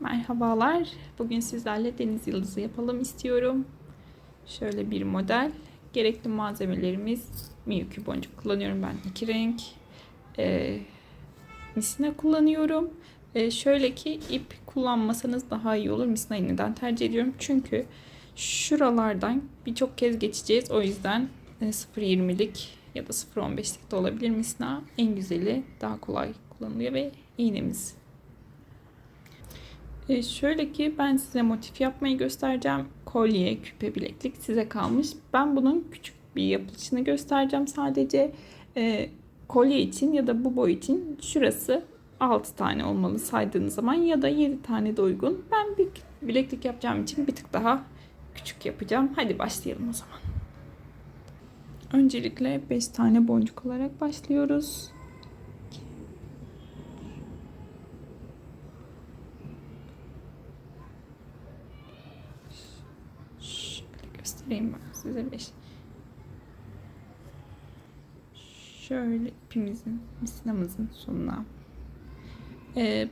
Merhabalar. Bugün sizlerle deniz yıldızı yapalım istiyorum. Şöyle bir model. Gerekli malzemelerimiz Miyuki boncuk kullanıyorum ben iki renk. Ee, misina kullanıyorum. Ee, şöyle ki ip kullanmasanız daha iyi olur. Misinayı neden tercih ediyorum? Çünkü şuralardan birçok kez geçeceğiz. O yüzden e, 0.20'lik ya da 0.15'lik de olabilir misina. En güzeli daha kolay kullanılıyor ve iğnemiz e, şöyle ki ben size motif yapmayı göstereceğim. Kolye, küpe, bileklik size kalmış. Ben bunun küçük bir yapılışını göstereceğim sadece. E, kolye için ya da bu boy için şurası 6 tane olmalı saydığınız zaman ya da 7 tane de uygun. Ben bir bileklik yapacağım için bir tık daha küçük yapacağım. Hadi başlayalım o zaman. Öncelikle 5 tane boncuk olarak başlıyoruz. Göstereyim ben size beş. Şöyle ipimizin, misinamızın sonuna. Ee,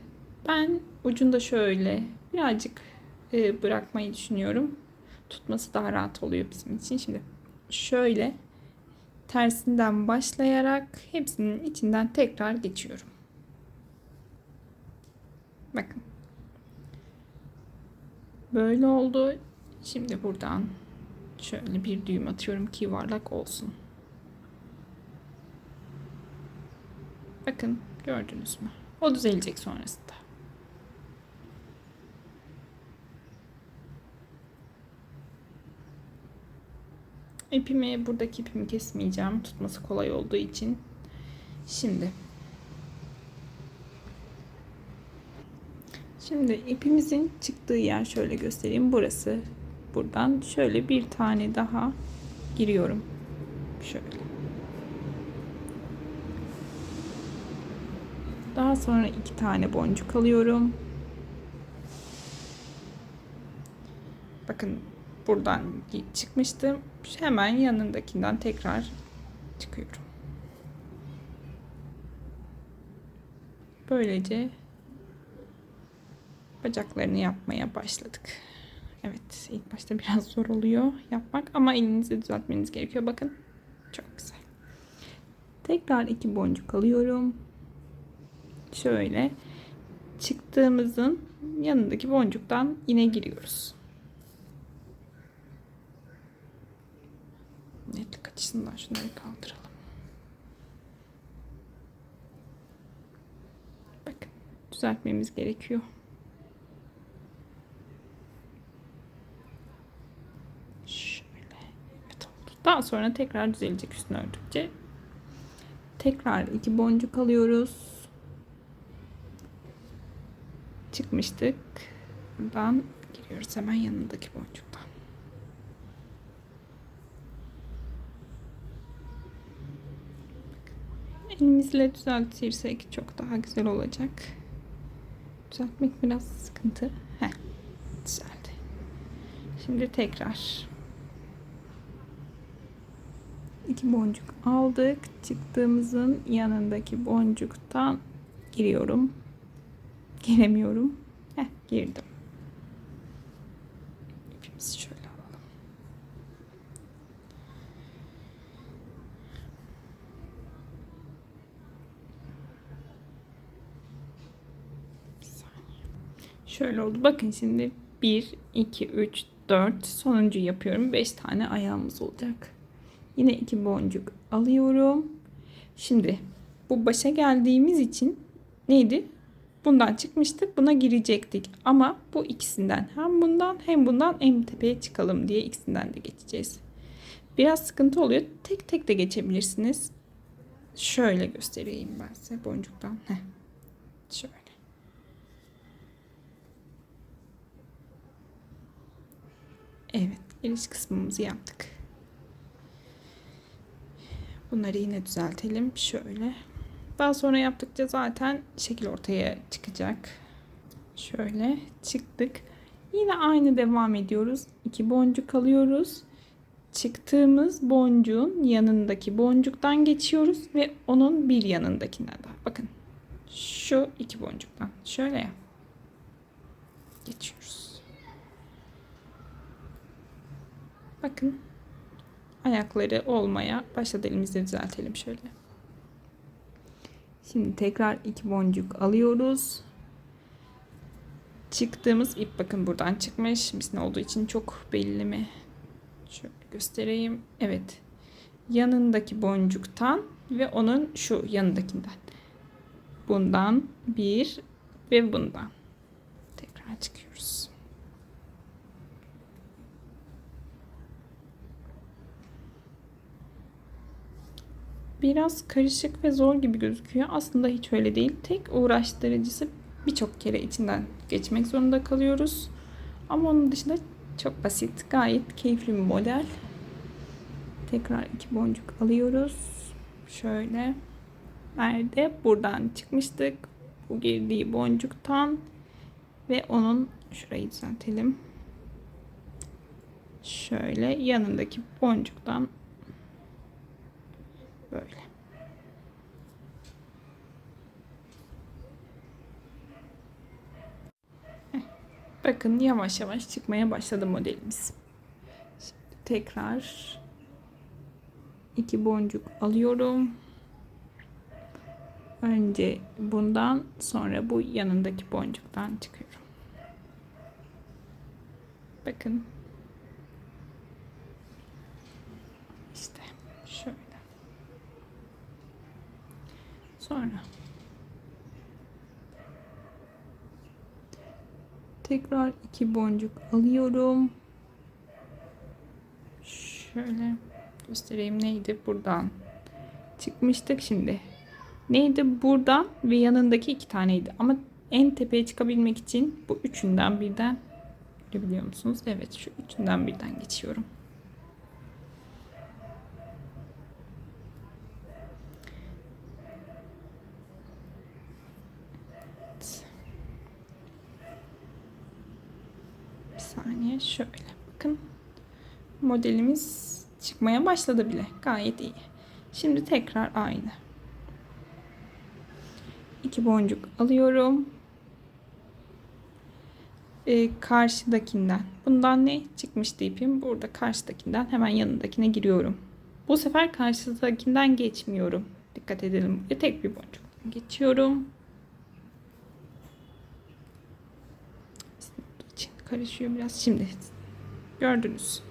ben ucunda şöyle birazcık e, bırakmayı düşünüyorum. Tutması daha rahat oluyor bizim için. Şimdi şöyle tersinden başlayarak hepsinin içinden tekrar geçiyorum. Bakın. Böyle oldu. Şimdi buradan şöyle bir düğüm atıyorum ki yuvarlak olsun. Bakın gördünüz mü? O düzelecek sonrasında. İpimi buradaki ipimi kesmeyeceğim. Tutması kolay olduğu için. Şimdi Şimdi ipimizin çıktığı yer şöyle göstereyim. Burası. Buradan şöyle bir tane daha giriyorum. Şöyle. Daha sonra iki tane boncuk alıyorum. Bakın buradan çıkmıştım. Hemen yanındakinden tekrar çıkıyorum. Böylece bacaklarını yapmaya başladık. Evet ilk başta biraz zor oluyor yapmak ama elinizi düzeltmeniz gerekiyor. Bakın çok güzel. Tekrar iki boncuk alıyorum. Şöyle çıktığımızın yanındaki boncuktan yine giriyoruz. Netlik açısından şunları kaldıralım. Bakın düzeltmemiz gerekiyor. Daha sonra tekrar düzelecek üstüne ördükçe. Tekrar iki boncuk alıyoruz. Çıkmıştık. Buradan giriyoruz hemen yanındaki boncuktan. Elimizle düzeltirsek çok daha güzel olacak. Düzeltmek biraz sıkıntı. Heh, düzeldi. Şimdi tekrar iki boncuk aldık. Çıktığımızın yanındaki boncuktan giriyorum. Giremiyorum. Heh, girdim. İpimizi şöyle alalım. Bir saniye. Şöyle oldu. Bakın şimdi 1, 2, 3, 4 sonuncu yapıyorum. 5 tane ayağımız olacak. Yine iki boncuk alıyorum. Şimdi bu başa geldiğimiz için neydi? Bundan çıkmıştık. Buna girecektik. Ama bu ikisinden hem bundan hem bundan en tepeye çıkalım diye ikisinden de geçeceğiz. Biraz sıkıntı oluyor. Tek tek de geçebilirsiniz. Şöyle göstereyim ben size boncuktan. Heh. Şöyle. Evet, giriş kısmımızı yaptık. Bunları yine düzeltelim. Şöyle. Daha sonra yaptıkça zaten şekil ortaya çıkacak. Şöyle çıktık. Yine aynı devam ediyoruz. İki boncuk alıyoruz. Çıktığımız boncuğun yanındaki boncuktan geçiyoruz ve onun bir yanındakinden daha. Bakın şu iki boncuktan. Şöyle geçiyoruz. Bakın ayakları olmaya başladı. Elimizde düzeltelim şöyle. Şimdi tekrar iki boncuk alıyoruz. Çıktığımız ip bakın buradan çıkmış. Misin olduğu için çok belli mi? Şöyle göstereyim. Evet. Yanındaki boncuktan ve onun şu yanındakinden. Bundan bir ve bundan. Tekrar çıkıyoruz. Biraz karışık ve zor gibi gözüküyor. Aslında hiç öyle değil. Tek uğraştırıcısı birçok kere içinden geçmek zorunda kalıyoruz. Ama onun dışında çok basit, gayet keyifli bir model. Tekrar iki boncuk alıyoruz. Şöyle. Nerede? Buradan çıkmıştık. Bu girdiği boncuktan ve onun şurayı düzeltelim. Şöyle yanındaki boncuktan böyle. Bakın yavaş yavaş çıkmaya başladı modelimiz. Şimdi tekrar iki boncuk alıyorum. Önce bundan sonra bu yanındaki boncuktan çıkıyorum. Bakın. İşte şöyle. Sonra tekrar iki boncuk alıyorum. Şöyle göstereyim neydi buradan çıkmıştık şimdi. Neydi buradan ve yanındaki iki taneydi. Ama en tepeye çıkabilmek için bu üçünden birden görebiliyor musunuz? Evet şu üçünden birden geçiyorum. Evet. Bir saniye şöyle bakın. Modelimiz çıkmaya başladı bile. Gayet iyi. Şimdi tekrar aynı. İki boncuk alıyorum. Ee, karşıdakinden. Bundan ne çıkmıştı ipim? Burada karşıdakinden hemen yanındakine giriyorum. Bu sefer karşıdakinden geçmiyorum. Dikkat edelim. Tek bir boncuktan geçiyorum. için karışıyor biraz. Şimdi gördünüz.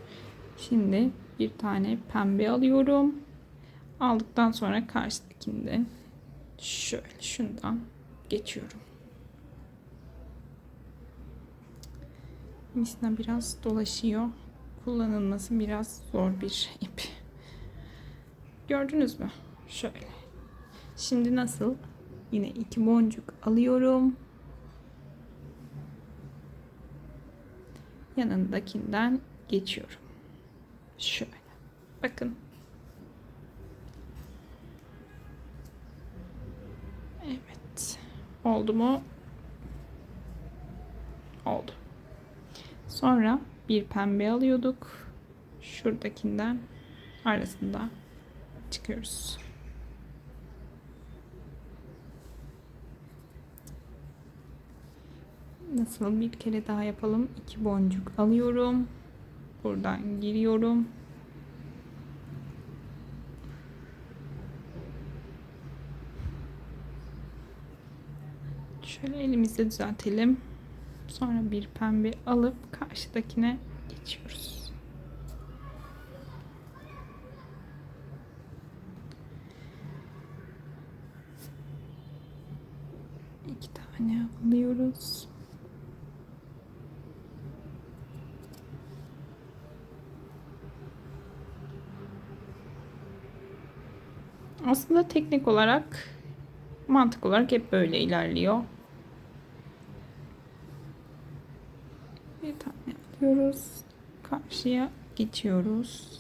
Şimdi bir tane pembe alıyorum. Aldıktan sonra karşıdakinden şöyle şundan geçiyorum. Misina biraz dolaşıyor. Kullanılması biraz zor bir ip. Gördünüz mü? Şöyle. Şimdi nasıl? Yine iki boncuk alıyorum. Yanındakinden geçiyorum. Şöyle. Bakın. Evet. Oldu mu? Oldu. Sonra bir pembe alıyorduk. Şuradakinden arasında çıkıyoruz. Nasıl bir kere daha yapalım. İki boncuk alıyorum. Buradan giriyorum. Şöyle elimizle düzeltelim. Sonra bir pembe alıp karşıdakine geçiyoruz. İki tane alıyoruz. Aslında teknik olarak mantık olarak hep böyle ilerliyor. Bir tane alıyoruz. Karşıya geçiyoruz.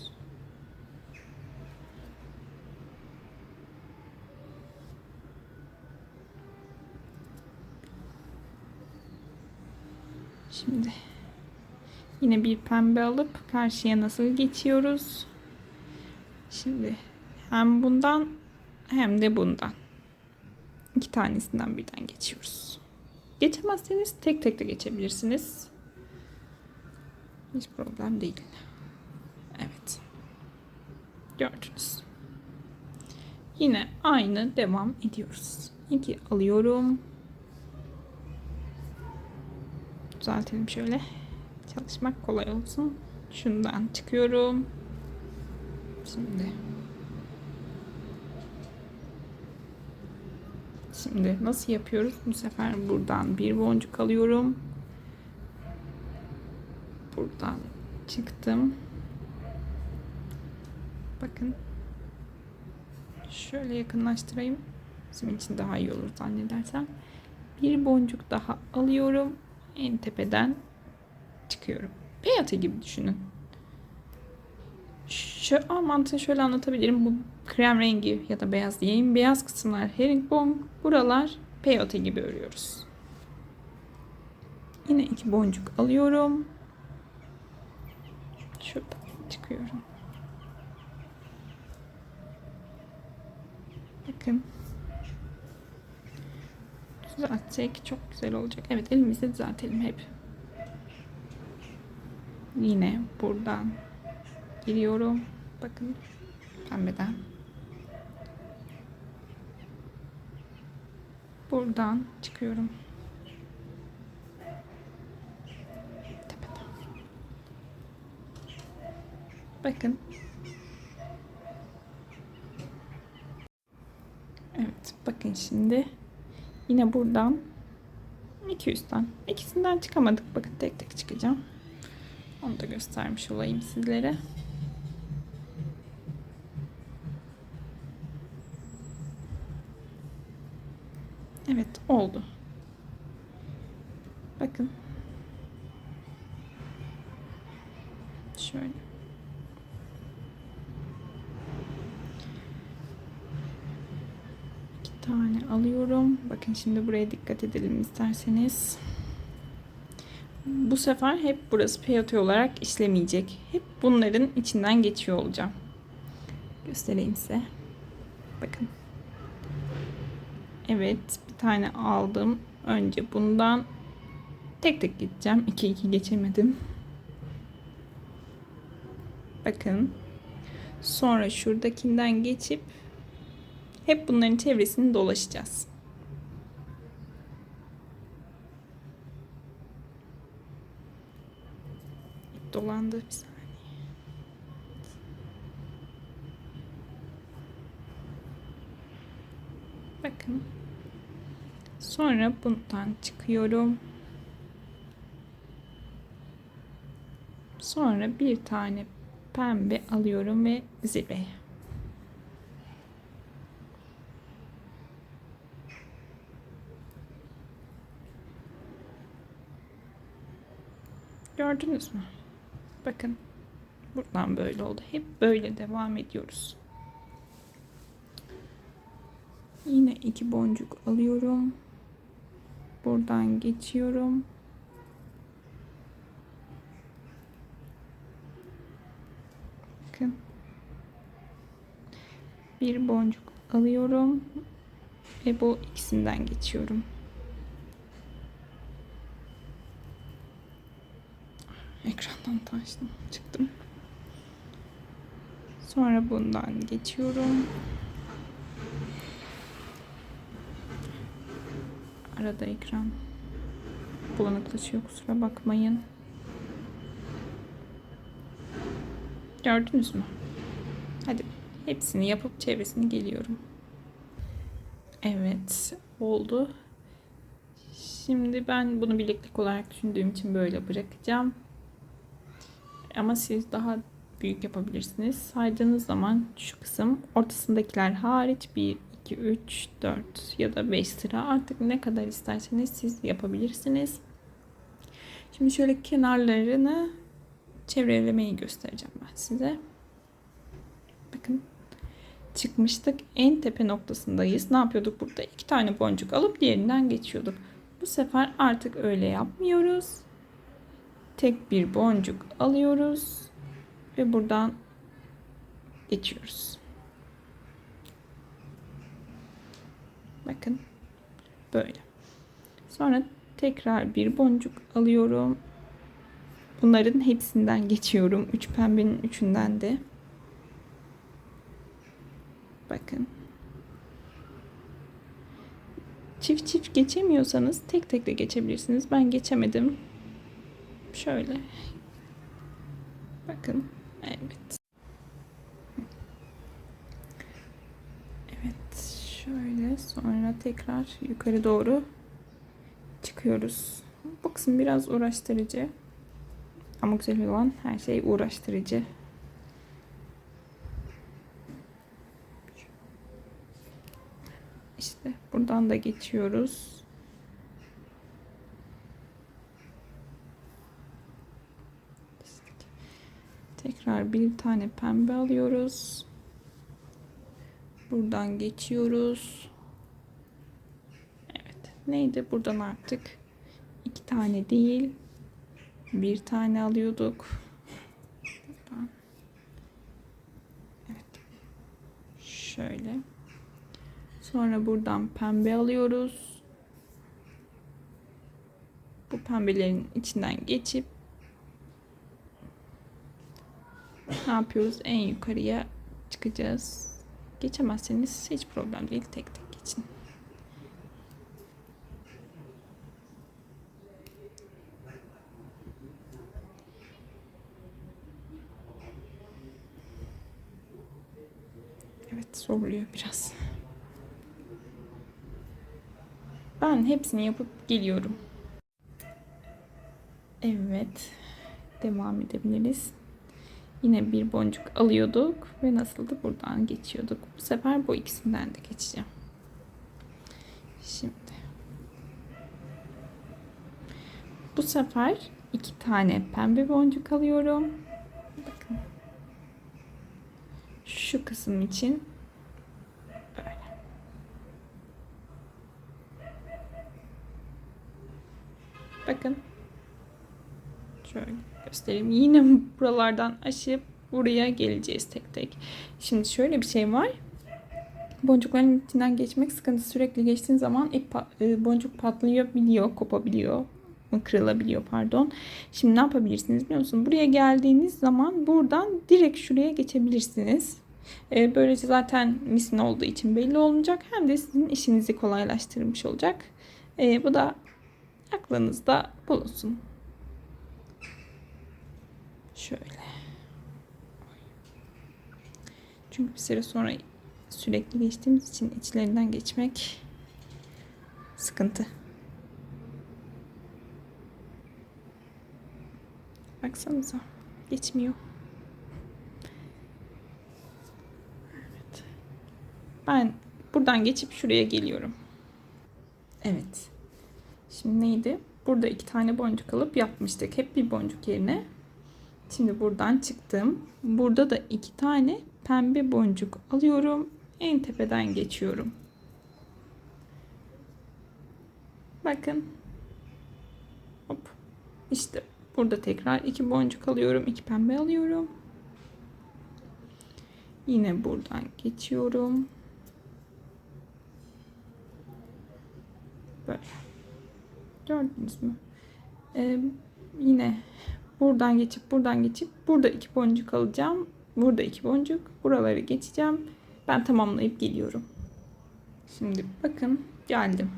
Şimdi yine bir pembe alıp karşıya nasıl geçiyoruz? Şimdi hem bundan hem de bundan. İki tanesinden birden geçiyoruz. Geçemezseniz tek tek de geçebilirsiniz. Hiç problem değil. Evet. Gördünüz. Yine aynı devam ediyoruz. 2 alıyorum. Düzeltelim şöyle. Çalışmak kolay olsun. Şundan çıkıyorum. Şimdi Şimdi nasıl yapıyoruz? Bu sefer buradan bir boncuk alıyorum. Buradan çıktım. Bakın. Şöyle yakınlaştırayım. Bizim için daha iyi olur zannedersem. Bir boncuk daha alıyorum. En tepeden çıkıyorum. Peyate gibi düşünün. Şu aa, mantığını şöyle anlatabilirim. Bu krem rengi ya da beyaz diyeyim. Beyaz kısımlar herringbone. Buralar peyote gibi örüyoruz. Yine iki boncuk alıyorum. Şuradan çıkıyorum. Bakın. Düzeltsek çok güzel olacak. Evet elimizde düzeltelim hep. Yine buradan giriyorum. Bakın pembeden. Buradan çıkıyorum. Bakın. Evet bakın şimdi yine buradan iki üstten ikisinden çıkamadık bakın tek tek çıkacağım onu da göstermiş olayım sizlere Evet oldu bakın şöyle iki tane alıyorum. Bakın şimdi buraya dikkat edelim isterseniz. Bu sefer hep burası peyote olarak işlemeyecek. Hep bunların içinden geçiyor olacağım. Göstereyim size. Bakın. Evet bir tane aldım. Önce bundan tek tek gideceğim. 2 2 geçemedim. Bakın. Sonra şuradakinden geçip hep bunların çevresini dolaşacağız. Dolandı bir saniye. Bakın. Sonra bundan çıkıyorum. Sonra bir tane pembe alıyorum ve zirveye. Gördünüz mü? Bakın. Buradan böyle oldu. Hep böyle devam ediyoruz. Yine iki boncuk alıyorum. Buradan geçiyorum. Bakın. Bir boncuk alıyorum ve bu ikisinden geçiyorum. Ekrandan taştım. Çıktım. Sonra bundan geçiyorum. Arada ekran bulanıklaşıyor kusura bakmayın. Gördünüz mü? Hadi hepsini yapıp çevresini geliyorum. Evet oldu. Şimdi ben bunu bileklik olarak düşündüğüm için böyle bırakacağım. Ama siz daha büyük yapabilirsiniz. Saydığınız zaman şu kısım ortasındakiler hariç 1, 2, 3, 4 ya da 5 sıra artık ne kadar isterseniz siz yapabilirsiniz. Şimdi şöyle kenarlarını çevrelemeyi göstereceğim ben size. Bakın çıkmıştık. En tepe noktasındayız. Ne yapıyorduk burada? İki tane boncuk alıp diğerinden geçiyorduk. Bu sefer artık öyle yapmıyoruz. Tek bir boncuk alıyoruz ve buradan geçiyoruz. Bakın böyle. Sonra Tekrar bir boncuk alıyorum. Bunların hepsinden geçiyorum. Üç pembenin üçünden de. Bakın. Çift çift geçemiyorsanız tek tek de geçebilirsiniz. Ben geçemedim. Şöyle. Bakın. Evet. Şöyle sonra tekrar yukarı doğru çıkıyoruz. Bu kısım biraz uğraştırıcı. Ama güzel olan her şey uğraştırıcı. İşte buradan da geçiyoruz. Tekrar bir tane pembe alıyoruz. Buradan geçiyoruz. Neydi? Buradan artık iki tane değil bir tane alıyorduk. Evet. Şöyle. Sonra buradan pembe alıyoruz. Bu pembelerin içinden geçip ne yapıyoruz? En yukarıya çıkacağız. Geçemezseniz hiç problem değil. Tek tek geçin. Evet zorluyor biraz. Ben hepsini yapıp geliyorum. Evet. Devam edebiliriz. Yine bir boncuk alıyorduk ve nasıldı buradan geçiyorduk. Bu sefer bu ikisinden de geçeceğim. Şimdi. Bu sefer iki tane pembe boncuk alıyorum. Bakın. Şu kısım için böyle. Bakın. Şöyle göstereyim. Yine buralardan aşıp buraya geleceğiz tek tek. Şimdi şöyle bir şey var. Boncukların içinden geçmek sıkıntı. Sürekli geçtiğin zaman ip pa- boncuk patlayabiliyor, kopabiliyor kırılabiliyor pardon. Şimdi ne yapabilirsiniz biliyor musunuz? Buraya geldiğiniz zaman buradan direkt şuraya geçebilirsiniz. Ee, böylece zaten misin olduğu için belli olmayacak. Hem de sizin işinizi kolaylaştırmış olacak. Ee, bu da aklınızda bulunsun. Şöyle. Çünkü bir süre sonra sürekli geçtiğimiz için içlerinden geçmek sıkıntı. Baksanıza. Geçmiyor. Evet. Ben buradan geçip şuraya geliyorum. Evet. Şimdi neydi? Burada iki tane boncuk alıp yapmıştık. Hep bir boncuk yerine. Şimdi buradan çıktım. Burada da iki tane pembe boncuk alıyorum. En tepeden geçiyorum. Bakın. Hop. İşte Burada tekrar iki boncuk alıyorum. iki pembe alıyorum. Yine buradan geçiyorum. Böyle. Gördünüz mü? Ee, yine buradan geçip buradan geçip burada iki boncuk alacağım. Burada iki boncuk. Buraları geçeceğim. Ben tamamlayıp geliyorum. Şimdi bakın geldim.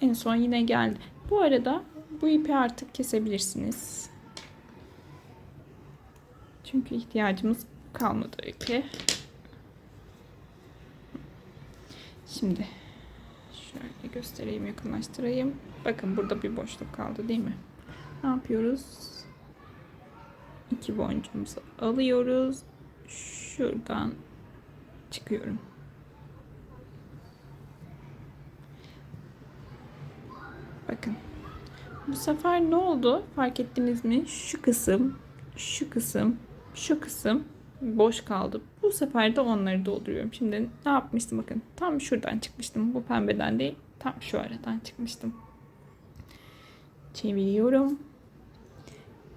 En son yine geldi. Bu arada bu ipi artık kesebilirsiniz. Çünkü ihtiyacımız kalmadı ipi. Şimdi şöyle göstereyim, yakınlaştırayım. Bakın burada bir boşluk kaldı değil mi? Ne yapıyoruz? İki boncuğumuzu alıyoruz. Şuradan çıkıyorum. Bakın. Bu sefer ne oldu? Fark ettiniz mi? Şu kısım, şu kısım, şu kısım boş kaldı. Bu sefer de onları dolduruyorum. Şimdi ne yapmıştım bakın. Tam şuradan çıkmıştım. Bu pembeden değil. Tam şu aradan çıkmıştım. Çeviriyorum.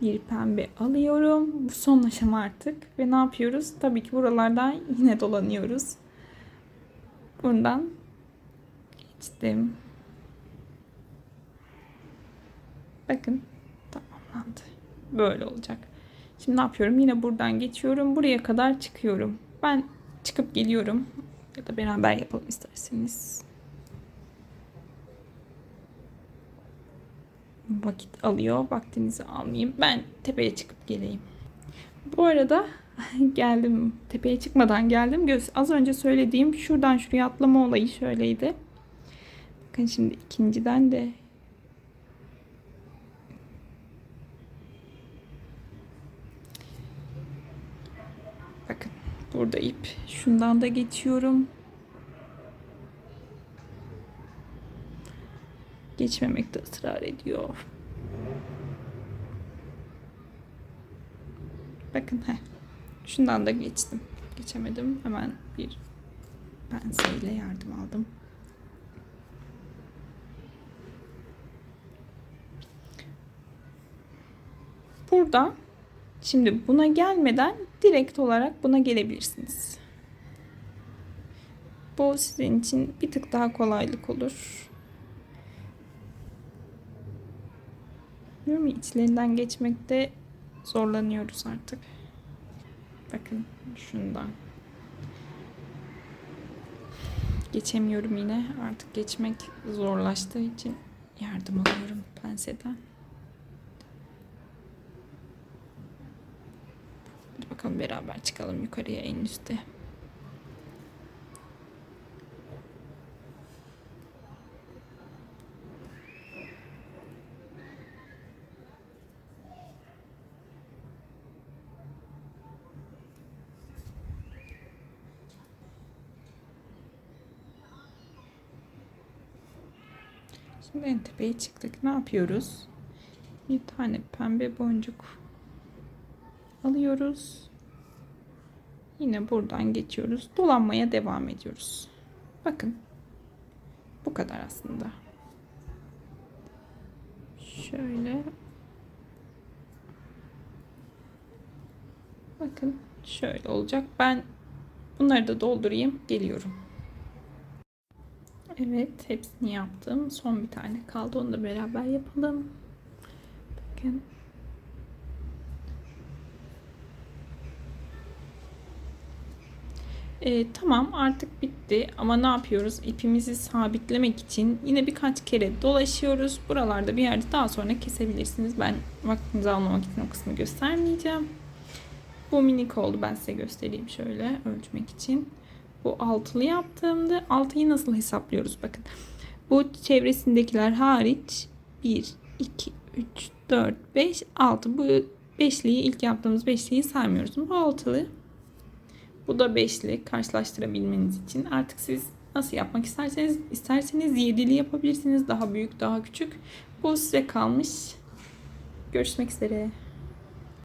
Bir pembe alıyorum. Bu son aşama artık. Ve ne yapıyoruz? Tabii ki buralardan yine dolanıyoruz. Bundan geçtim. Bakın tamamlandı. Böyle olacak. Şimdi ne yapıyorum? Yine buradan geçiyorum. Buraya kadar çıkıyorum. Ben çıkıp geliyorum. Ya da beraber yapalım isterseniz. Vakit alıyor. Vaktinizi almayayım. Ben tepeye çıkıp geleyim. Bu arada geldim. Tepeye çıkmadan geldim. Göz az önce söylediğim şuradan şuraya atlama olayı şöyleydi. Bakın şimdi ikinciden de Bakın burada ip. Şundan da geçiyorum. Geçmemekte ısrar ediyor. Bakın he. Şundan da geçtim. Geçemedim. Hemen bir penseyle yardım aldım. Burada şimdi buna gelmeden direkt olarak buna gelebilirsiniz. Bu sizin için bir tık daha kolaylık olur. Değil mi? İçlerinden geçmekte zorlanıyoruz artık. Bakın şundan. Geçemiyorum yine. Artık geçmek zorlaştığı için yardım alıyorum penseden. Bakalım beraber çıkalım yukarıya en üstte. Şimdi en tepeye çıktık. Ne yapıyoruz? Bir tane pembe boncuk alıyoruz. Yine buradan geçiyoruz. Dolanmaya devam ediyoruz. Bakın. Bu kadar aslında. Şöyle. Bakın şöyle olacak. Ben bunları da doldurayım. Geliyorum. Evet, hepsini yaptım. Son bir tane kaldı. Onu da beraber yapalım. Bakın. Ee, tamam artık bitti ama ne yapıyoruz? İpimizi sabitlemek için yine birkaç kere dolaşıyoruz. Buralarda bir yerde daha sonra kesebilirsiniz. Ben vaktinizi almamak için o kısmı göstermeyeceğim. Bu minik oldu. Ben size göstereyim şöyle ölçmek için. Bu altılı yaptığımda altıyı nasıl hesaplıyoruz? Bakın. Bu çevresindekiler hariç 1, 2, 3, 4, 5, 6. Bu beşliyi ilk yaptığımız beşliyi saymıyoruz. Bu altılı. Bu da beşli karşılaştırabilmeniz için. Artık siz nasıl yapmak isterseniz isterseniz yedili yapabilirsiniz. Daha büyük, daha küçük. Bu size kalmış. Görüşmek üzere.